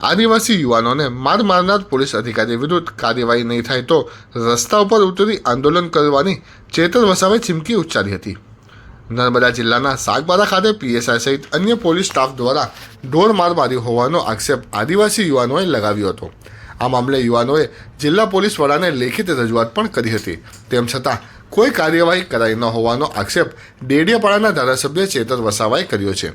આદિવાસી યુવાનોને માર મારનાર પોલીસ અધિકારી વિરુદ્ધ કાર્યવાહી નહીં થાય તો રસ્તા ઉપર ઉતરી આંદોલન કરવાની ચેતર વસાવે ચીમકી ઉચ્ચારી હતી. નર્મદા જિલ્લાના સાગબારા ખાતે પીએસઆઈ સહિત અન્ય પોલીસ સ્ટાફ દ્વારા ઢોર માર માર્યો હોવાનો આક્ષેપ આદિવાસી યુવાનોએ લગાવ્યો હતો. આ મામલે યુવાનોએ જિલ્લા પોલીસ વડાને લેખિત રજૂઆત પણ કરી હતી. તેમ છતાં કોઈ કાર્યવાહી કરાઈ ન હોવાનો આક્ષેપ ડેડિયાપાડાના ધારાસભ્ય ચેતર વસાવાએ કર્યો છે.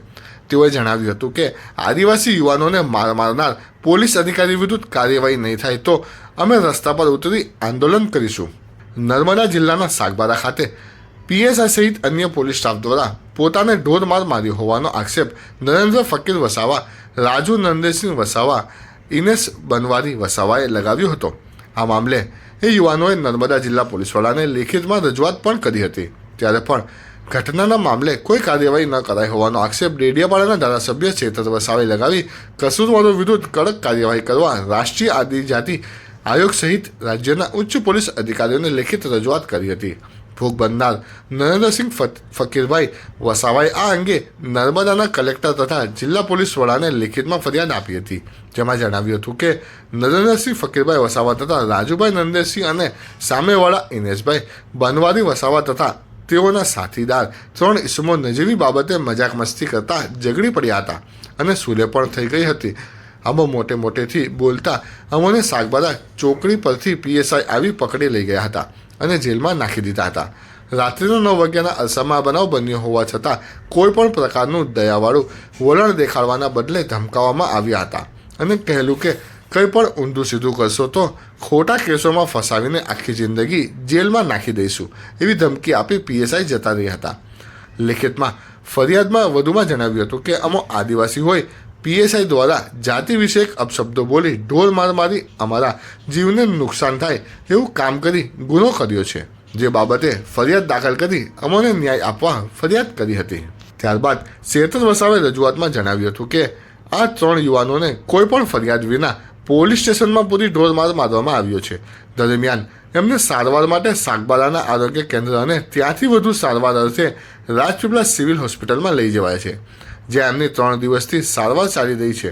તેઓએ જણાવ્યું હતું કે આદિવાસી યુવાનોને માર મારનાર પોલીસ અધિકારી વિરુદ્ધ કાર્યવાહી નહીં થાય તો અમે રસ્તા પર ઉતરી આંદોલન કરીશું. નર્મદા જિલ્લાના સાગબારા ખાતે પીએસઆઈ સહિત અન્ય પોલીસ સ્ટાફ દ્વારા પોતાને ઢોરમાર માર્યો હોવાનો આક્ષેપ નરેન્દ્ર ફકીર વસાવા, રાજુ નંદેસિંહ વસાવા ઇનેસ બનવારી વસાવાએ લગાવ્યો હતો. આ મામલે એ યુવાનોએ નર્મદા જિલ્લા પોલીસ વડાને લેખિતમાં રજૂઆત પણ કરી હતી. ત્યારે પણ ઘટનાના મામલે કોઈ કાર્યવાહી ન કરાઈ હોવાનો આક્ષેપ ડેડિયાપાડાના ધારાસભ્ય ચેતર વસાવે લગાવી કસૂરવારો વિરુદ્ધ કડક કાર્યવાહી કરવા રાષ્ટ્રીય આદિજાતિ આયોગ સહિત રાજ્યના ઉચ્ચ પોલીસ અધિકારીઓને લેખિત રજૂઆત કરી હતી. ભોગ બનનાર નરેન્દ્રસિંહ ફકીરભાઈ વસાવાએ આ અંગે નર્મદાના કલેક્ટર તથા જિલ્લા પોલીસ વડાને લેખિતમાં ફરિયાદ આપી હતી. જેમાં જણાવ્યું હતું કે નરેન્દ્રસિંહ ફકીરભાઈ વસાવા તથા રાજુભાઈ નંદેસિંહ અને સામેવાળા ઇનેશભાઈ બનવારી વસાવા તથા તેઓના સાથીદાર. ત્રણ ઈસમો નજીવી બાબતે મજાક મસ્તી કરતા ઝઘડી પડ્યા હતા અને સુલે પણ થઈ ગઈ હતી. અમો મોટે મોટેથી બોલતા અમોને શાકબાદા ચોકડી પરથી પીએસઆઈ આવી પકડી લઈ ગયા હતા અને જેલમાં નાખી દીધા હતા. રાત્રિના નવ વાગ્યાના અરસામાં બનાવ બન્યો હોવા છતાં કોઈ પણ પ્રકારનું દયાવાળું વલણ દેખાડવાના બદલે ધમકાવવામાં આવ્યા હતા. અને કહેલું કે કંઈ પણ ઊંધું સીધું કરશો તો ખોટા કેસોમાં ફસાવીને આખી જિંદગી જેલમાં નાખી દઈશું એવી ધમકી આપી પીએસઆઈ જતા રહ્યા હતા. લેખિતમાં ફરિયાદમાં વધુમાં જણાવ્યું હતું કે અમો આદિવાસી હોય, પીએસઆઈ દ્વારા જાતિ વિષયક અપશબ્દો બોલી ઢોર માર મારી અમારા જીવને નુકસાન થાય એવું કામ કરી ગુનો કર્યો છે. જે બાબતે ફરિયાદ દાખલ કરી અમોને ન્યાય આપવા ફરિયાદ કરી હતી. ત્યારબાદ શેતર વસાવે રજૂઆતમાં જણાવ્યું હતું કે આ ત્રણ યુવાનોને કોઈ પણ ફરિયાદ વિના પોલીસ સ્ટેશનમાં પૂરી ઢોરમાર મારવામાં આવ્યો છે. દરમિયાન એમને સારવાર માટે સાગબારાના આરોગ્ય કેન્દ્ર અને ત્યાંથી વધુ સારવાર અર્થે રાજપીપળા સિવિલ હોસ્પિટલમાં લઈ જવાય છે, જ્યાં એમની ત્રણ દિવસથી સારવાર ચાલી રહી છે.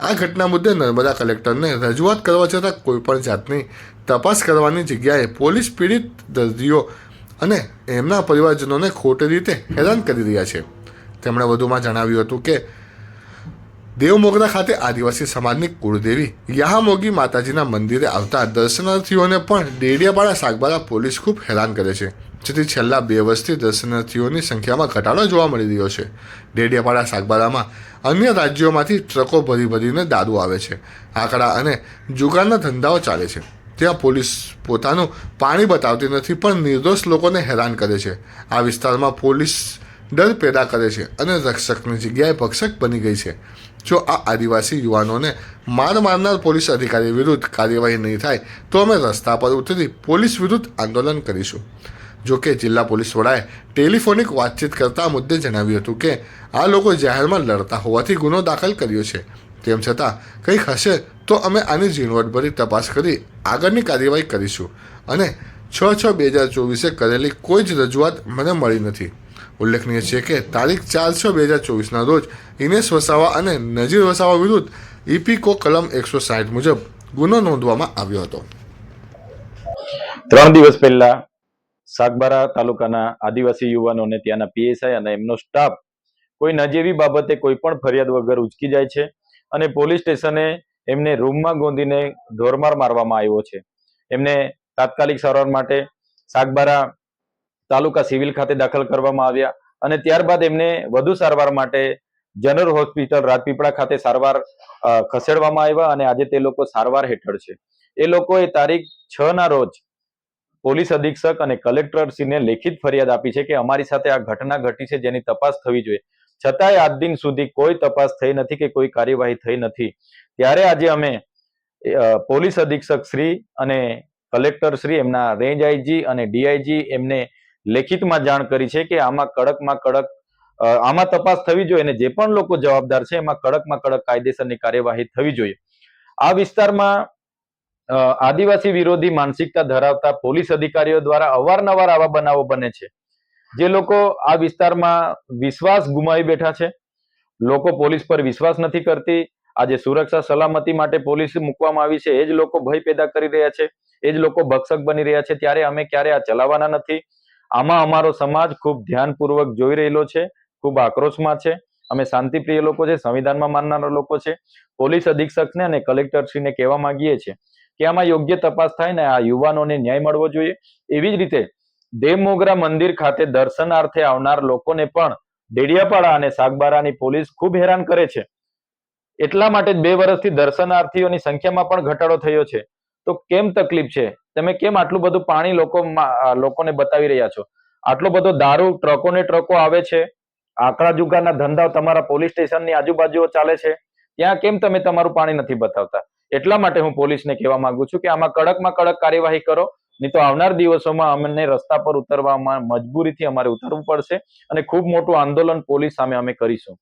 આ ઘટના મુદ્દે નર્મદા કલેક્ટરને રજૂઆત કરવા છતાં કોઈપણ જાતની તપાસ કરવાની જગ્યાએ પોલીસ પીડિત દર્દીઓ અને એમના પરિવારજનોને ખોટી રીતે હેરાન કરી રહ્યા છે. તેમણે વધુમાં જણાવ્યું હતું કે દેવમોગરા ખાતે આદિવાસી સમાજની કુળદેવી યાહામોગી માતાજીના મંદિરે આવતા દર્શનાર્થીઓને પણ ડેડિયાપાડા સાગબારા પોલીસ ખૂબ હેરાન કરે છે. જેથી છેલ્લા બે વર્ષથી દર્શનાર્થીઓની સંખ્યામાં ઘટાડો જોવા મળી રહ્યો છે. ડેડિયાપાડા સાગબારામાં અન્ય રાજ્યોમાંથી ટ્રકો ભરી ભરીને દારૂ આવે છે, આંકડા અને જુગારના ધંધાઓ ચાલે છે. ત્યાં પોલીસ પોતાનું પાણી બતાવતી નથી પણ નિર્દોષ લોકોને હેરાન કરે છે. આ વિસ્તારમાં પોલીસ ડર પેદા કરે છે અને રક્ષકની જગ્યાએ ભક્ષક બની ગઈ છે. જો આ આદિવાસી યુવાનોને માર મારનાર પોલીસ અધિકારી વિરુદ્ધ કાર્યવાહી નહીં થાય, તો અમે રસ્તા પર ઉતરી પોલીસ વિરુદ્ધ આંદોલન કરીશું. જો કે જિલ્લા પોલીસ વડાએ ટેલિફોનિક વાતચીત કરતા આ મુદ્દે જણાવ્યું હતું કે, આ લોકો જાહેરમાં લડતા હોવાથી ગુનો દાખલ કર્યો છે. તેમ છતાં, કંઈક હશે તો અમે આની ઝીણવટભરી તપાસ કરી આગળની કાર્યવાહી કરીશું. અને છ છ બે હજાર ચોવીસે કરેલી કોઈ જ રજૂઆત મને મળી નથી. ઉલ્લેખનીય છે કે તારીખ ચાર છ બે હજાર ચોવીસના રોજ ઇનેશ વસાવા અને નજીર વસાવા વિરુદ્ધ ઇપીકો કલમ એકસો સાઠ મુજબ ગુનો નોંધવામાં આવ્યો હતો. ત્રણ દિવસ પહેલા સાગબારા તાલુકાના આદિવાસી યુવાનોને ત્યાંના પીએસઆઈ અને એમનો સ્ટાફ કોઈ નજીવી બાબતે કોઈ પણ ફરિયાદ વગર ઉચકી જાય છે અને પોલીસ સ્ટેશને એમને રૂમમાં ગોંધીને ઢોરમાર મારવામાં આવ્યો છે. એમને તાત્કાલિક સારવાર માટે સાગબારા તાલુકા સિવિલ ખાતે દાખલ કરવામાં આવ્યા અને ત્યારબાદ એમને વધુ સારવાર માટે જનરલ હોસ્પિટલ રાજપીપળા ખાતે સારવાર ખસેડવામાં આવ્યા અને આજે તે લોકો સારવાર હેઠળ છે. એ લોકોએ તારીખ છ ના રોજ પોલીસ અધિક્ષક અને કલેક્ટરશ્રીને લેખિત ફરિયાદ આપી છે કે અમારી સાથે આ ઘટના ઘટી છે, જેની તપાસ થવી જોઈએ. છતાંય આજ દિન સુધી કોઈ તપાસ થઈ નથી કે કોઈ કાર્યવાહી થઈ નથી. ત્યારે આજે અમે પોલીસ અધિક્ષક શ્રી અને કલેક્ટર શ્રી એમના રેન્જ આઈજી અને ડીઆઈજી એમને લેખિતમાં જાણ કરી છે કે આમાં કડકમાં કડક આમાં તપાસ થવી જોઈએ અને જે પણ લોકો જવાબદાર છે એમાં કડકમાં કડક કાયદેસરની કાર્યવાહી થવી જોઈએ. આ વિસ્તારમાં આદિવાસી વિરોધી માનસિકતા ધરાવતા પોલીસ અધિકારીઓ દ્વારા અવારનવાર આવા બનાવો બને છે. જે લોકો આ વિસ્તારમાં વિશ્વાસ ગુમાવી બેઠા છે. લોકો પોલીસ પર વિશ્વાસ નથી કરતી. આજે સુરક્ષા સલામતી માટે પોલીસ મૂકવામાં આવી છે. એ જ લોકો ભય પેદા કરી રહ્યા છે. એ જ લોકો ભક્ષક બની રહ્યા છે. ત્યારે અમે ક્યારે આ ચલાવવાના નથી? આમાં અમારો સમાજ ખૂબ ધ્યાનપૂર્વક જોઈ રહેલો છે, ખૂબ આક્રોશમાં છે. અમે શાંતિપ્રિય લોકો છે, સંવિધાનમાં માનનારા લોકો છે. પોલીસ અધિક્ષકને અને કલેક્ટરશ્રીને કહેવા માંગીએ છીએ કે આમાં યોગ્ય તપાસ થાય ને આ યુવાનોને ન્યાય મળવો જોઈએ. એવી જ રીતે દેવમોગરા મંદિર ખાતે દર્શનાર્થે આવનાર લોકોને પણ ડેડિયાપાડા અને સાગબારાની પોલીસ ખૂબ હેરાન કરે છે. એટલા માટે બે વર્ષથી દર્શનાર્થીઓની સંખ્યામાં પણ ઘટાડો થયો છે. તો કેમ તકલીફ છે? તમે કેમ આટલું બધું પાણી લોકો લોકોને બતાવી રહ્યા છો? આટલો બધો દારૂ ટ્રકો ને ટ્રકો આવે છે, આકરા જુગારના ધંધાઓ તમારા પોલીસ સ્ટેશનની આજુબાજુ ચાલે છે, ત્યાં કેમ તમે તમારું પાણી નથી બતાવતા? એટલા માટે હું પોલીસને કહેવા માંગુ છું કે આમાં કડકમાં કડક કાર્યવાહી કરો, નહીં તો આવનાર દિવસોમાં અમને રસ્તા પર ઉતરવામાં મજબૂરીથી અમારે ઉતરવું પડશે અને ખૂબ મોટું આંદોલન પોલીસ સામે અમે કરીશું.